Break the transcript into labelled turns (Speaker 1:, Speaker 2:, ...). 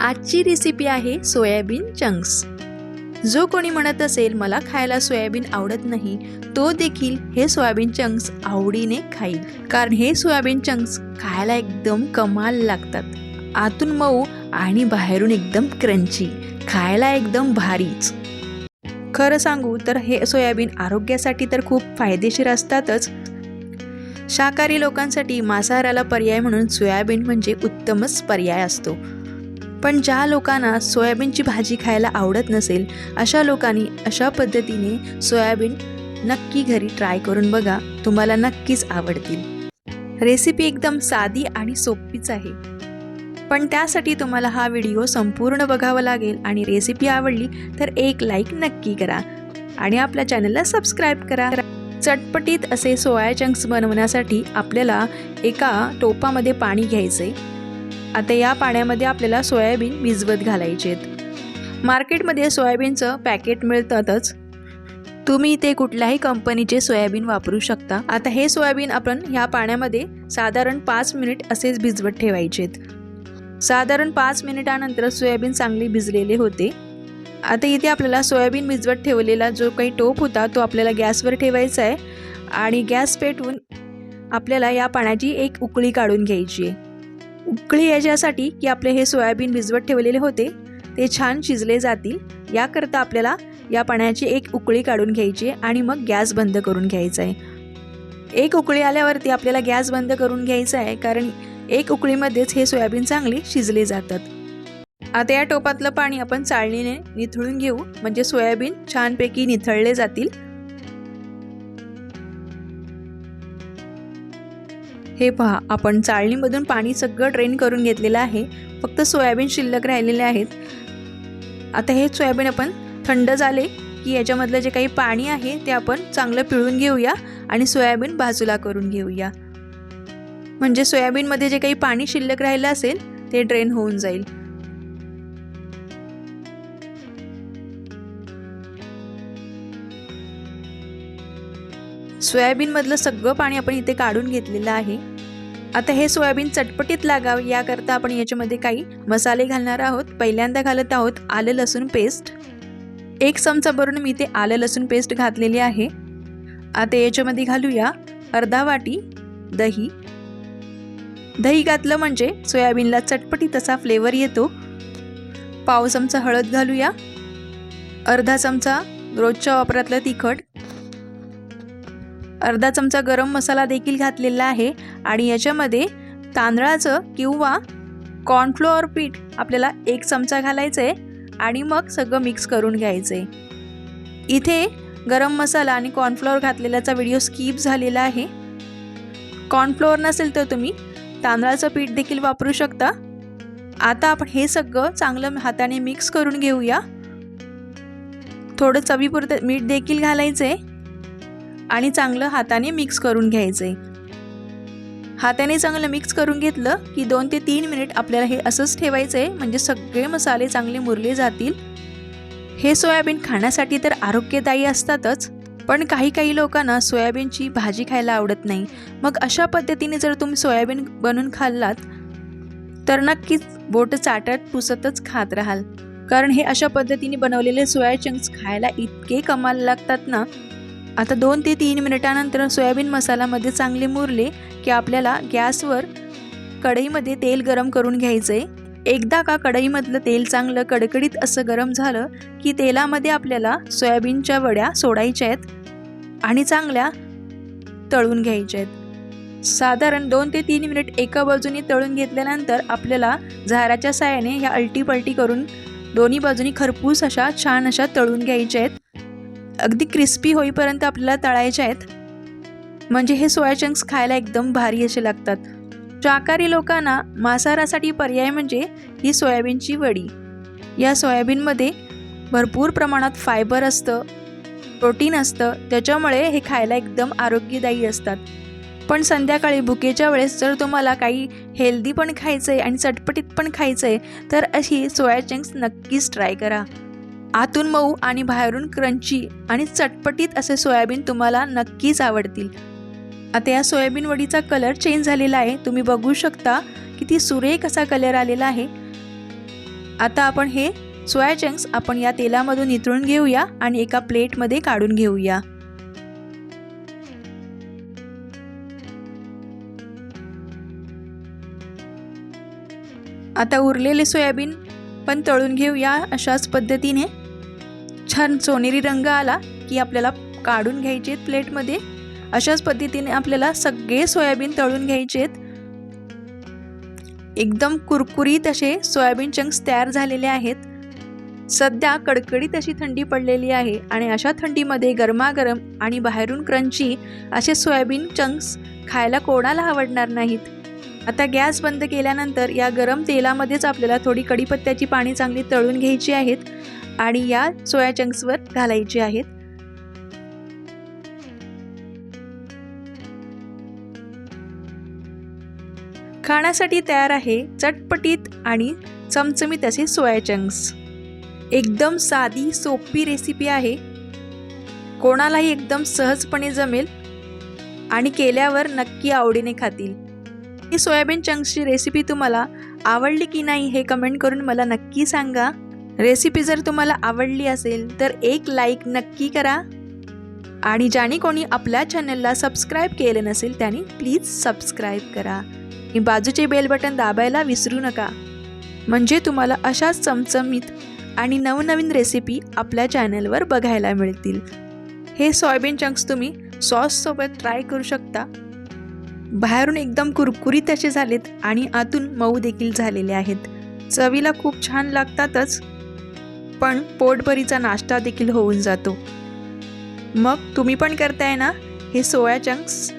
Speaker 1: आजची रेसिपी आहे soybean chunks जो कोणी म्हणत असेल मला खायला सोयाबीन आवडत नाही तो देखील हे सोयाबीन चंक्स आवडीने खाईल. कारण हे सोयाबीन चंक्स खायला एकदम कमाल लागतात. आतून मऊ आणि बाहेरून एकदम क्रंची खायला एकदम भारीच. खरं सांगू तर हे सोयाबीन आरोग्यासाठी तर खूप फायदेशीर असतातच. शाकाहारी लोकांसाठी मांसाहाराला पर्याय म्हणून सोयाबीन म्हणजे उत्तमच पर्याय असतो. पण ज्या लोकांना सोयाबीनची भाजी खायला आवडत नसेल अशा लोकांनी अशा पद्धतीने सोयाबीन नक्की घरी ट्राय करून बघा तुम्हाला नक्कीच आवडतील. रेसिपी एकदम साधी आणि सोपीच आहे. पण त्यासाठी तुम्हाला हा व्हिडिओ संपूर्ण बघावा लागेल आणि रेसिपी आवडली तर एक लाईक नक्की करा आणि आपल्या चॅनलला सबस्क्राईब करा. चटपटीत असे सोया चंक्स बनवण्यासाठी आपल्याला एका टोपामध्ये पाणी घ्यायचे आता या पाण्यामध्ये आपल्याला सोयाबीन भिजवत घालायचे आहेत. मार्केटमध्ये सोयाबीनचं पॅकेट मिळतातच. तुम्ही इथे कुठल्याही कंपनीचे सोयाबीन वापरू शकता. आता हे सोयाबीन आपण ह्या पाण्यामध्ये साधारण पाच मिनिट असेच भिजवत ठेवायचेत साधारण पाच मिनिटानंतर सोयाबीन चांगले भिजलेले होते. आता इथे आपल्याला सोयाबीन भिजवत ठेवलेला जो काही टोप होता तो आपल्याला गॅसवर ठेवायचा आहे. आणि गॅस पेटवून आपल्याला या पाण्याची एक उकळी काढून घ्यायची आहे. उकळी याच्यासाठी की आपले हे सोयाबीन भिजवत ठेवलेले होते ते छान शिजले जातील. याकरता आपल्याला या पाण्याची एक उकळी काढून घ्यायची आहे आणि मग गॅस बंद करून घ्यायचा आहे. एक उकळी आल्यावरती आपल्याला गॅस बंद करून घ्यायचा आहे कारण एक उकळीमध्येच हे सोयाबीन चांगले शिजले जातात. आता या टोपातलं पाणी आपण चाळणीने निथळून घेऊ. म्हणजे सोयाबीन छानपैकी निथळले जातील. हे पहा आपण चाळणीमधून पाणी सगळं ड्रेन करून घेतलेलं आहे. फक्त सोयाबीन शिल्लक राहिलेले आहेत. आता हे सोयाबीन आपण थंड झाले की याच्यामधलं जे काही पाणी आहे ते आपण चांगलं पिळून घेऊया आणि सोयाबीन बाजूला करून घेऊया. म्हणजे सोयाबीनमध्ये जे काही पाणी शिल्लक राहिलं असेल ते ड्रेन होऊन जाईल. सोयाबीनमधलं सगळं पाणी आपण इथे काढून घेतलेलं आहे. आता हे सोयाबीन चटपटीत लागावं याकरता आपण याच्यामध्ये काही मसाले घालणार आहोत. पहिल्यांदा घालत आहोत आलं लसूण पेस्ट. एक चमचा भरून मी ते आलं लसूण पेस्ट घातलेली आहे. आता याच्यामध्ये घालूया अर्धा वाटी दही. दही घातलं म्हणजे सोयाबीनला चटपटीत असा फ्लेवर येतो. पाव चमचा हळद घालूया. अर्धा चमचा रोजच्या वापरातलं तिखट. अर्धा चमचा गरम मसाला देखील घातलेला आहे आणि याच्यामध्ये तांदळाचं किंवा कॉर्नफ्लोअर पीठ आपल्याला एक चमचा घालायचं आहे आणि मग सगळं मिक्स करून घ्यायचं आहे इथे गरम मसाला आणि कॉर्नफ्लोअर घातलेल्याचा व्हिडिओ स्किप झालेला आहे. कॉर्नफ्लोअर नसेल तर तुम्ही तांदळाचं पीठ देखील वापरू शकता. आता आपण हे सगळं चांगलं हाताने मिक्स करून घेऊया. थोडं चवीपुरतं मीठ देखील घालायचं आहे आणि चांगलं हाताने मिक्स करून घ्यायचं. आहे हाताने चांगलं मिक्स करून घेतलं की दोन ते तीन मिनिट आपल्याला हे असंच ठेवायचं आहे म्हणजे सगळे मसाले चांगले मुरले जातील. हे सोयाबीन खाण्यासाठी तर आरोग्यदायी असतातच पण काही काही लोकांना सोयाबीनची भाजी खायला आवडत नाही. मग अशा पद्धतीने जर तुम्ही सोयाबीन बनवून खाल्लात तर नक्कीच बोट चाटत पुसतच खात राहाल. कारण हे अशा पद्धतीने बनवलेले सोया चंक्स खायला इतके कमाल लागतात ना आता दोन ते तीन मिनिटानंतर सोयाबीन मसाल्यामध्ये चांगले मुरले की आपल्याला गॅसवर कढईमध्ये तेल गरम करून घ्यायचं आहे एकदा का कढईमधलं तेल चांगलं कडकडीत असं गरम झालं की तेलामध्ये आपल्याला सोयाबीनच्या वड्या सोडायच्या आहेत आणि चांगल्या तळून घ्यायच्या आहेत. साधारण दोन ते तीन मिनिट एका बाजूनी तळून घेतल्यानंतर आपल्याला झाराच्या साह्याने ह्या अल्टीपलटी करून दोन्ही बाजूनी खरपूस अशा छान अशा तळून घ्यायच्या आहेत. अगदी क्रिस्पी होईपर्यंत आपल्याला तळायचे आहेत. म्हणजे हे सोया चंक्स खायला एकदम भारी असे लागतात. शाकाहारी लोकांना मांसाहारासाठी पर्याय म्हणजे ही सोयाबीनची वडी. या सोयाबीनमध्ये भरपूर प्रमाणात फायबर असतं प्रोटीन असतं त्याच्यामुळे हे खायला एकदम आरोग्यदायी असतात. पण संध्याकाळी भुकेच्या वेळेस जर तुम्हाला काही हेल्दी पण खायचं आहे आणि चटपटीत पण खायचं आहे तर अशी सोया चंक्स नक्कीच ट्राय करा. आतून मऊ आणि बाहेरून क्रंची आणि चटपटीत असे सोयाबीन तुम्हाला नक्कीच आवडतील. आता या सोयाबीन वडीचा कलर चेंज झालेला आहे. तुम्ही बघू शकता किती सुरेख असा कलर आलेला आहे. आता आपण हे सोया चंक्स आपण या तेलामधून निथळून घेऊया आणि एका प्लेटमध्ये काढून घेऊया. आता उरलेले सोयाबीन पण तळून घेऊया अशाच पद्धतीने. छान सोनेरी रंग आला की आपल्याला काढून घ्यायचे आहेत प्लेटमध्ये. अशाच पद्धतीने आपल्याला सगळे सोयाबीन तळून घ्यायचे आहेत. एकदम कुरकुरीत असे सोयाबीन चंक्स तयार झालेले आहेत. सध्या कडकडीत अशी थंडी पडलेली आहे आणि अशा थंडीमध्ये गरमागरम आणि बाहेरून क्रंची असे सोयाबीन चंक्स खायला कोणाला आवडणार नाहीत. आता गॅस बंद केल्यानंतर या गरम तेलामध्येच आपल्याला थोडी कडीपत्त्याची पाणी चांगली तळून घ्यायची आहेत. आणि या सोया चंक्सवर घालायची आहेत. खाण्यासाठी तयार आहे चटपटीत आणि चमचमीत असे सोया चंक्स एकदम साधी सोपी रेसिपी आहे. कोणालाही एकदम सहजपणे जमेल आणि केल्यावर नक्की आवडीने खातील. ही सोयाबीन चंक्सची रेसिपी तुम्हाला आवडली की नाही हे कमेंट करून मला नक्की सांगा. रेसिपी जर तुम्हाला आवडली असेल तर एक लाईक नक्की करा. आणि ज्याने कोणी आपल्या चॅनलला सबस्क्राईब केलं नसेल त्याने प्लीज सबस्क्राईब करा. आणि बाजूचे बेल बटन दाबायला विसरू नका. म्हणजे तुम्हाला अशाच चमचमीत आणि नवनवीन रेसिपी आपल्या चॅनलवर बघायला मिळतील. हे सोयाबीन चंक्स तुम्ही सॉससोबत ट्राय करू शकता. बाहेरून एकदम कुरकुरीत असे झालेत आणि आतून मऊ देखील झालेले आहेत. चवीला खूप छान लागतातच. पण पोटभरीचा नाश्ता देखील होऊन जातो. मग तुम्ही पण करताय ना? हे सोया चंक्स?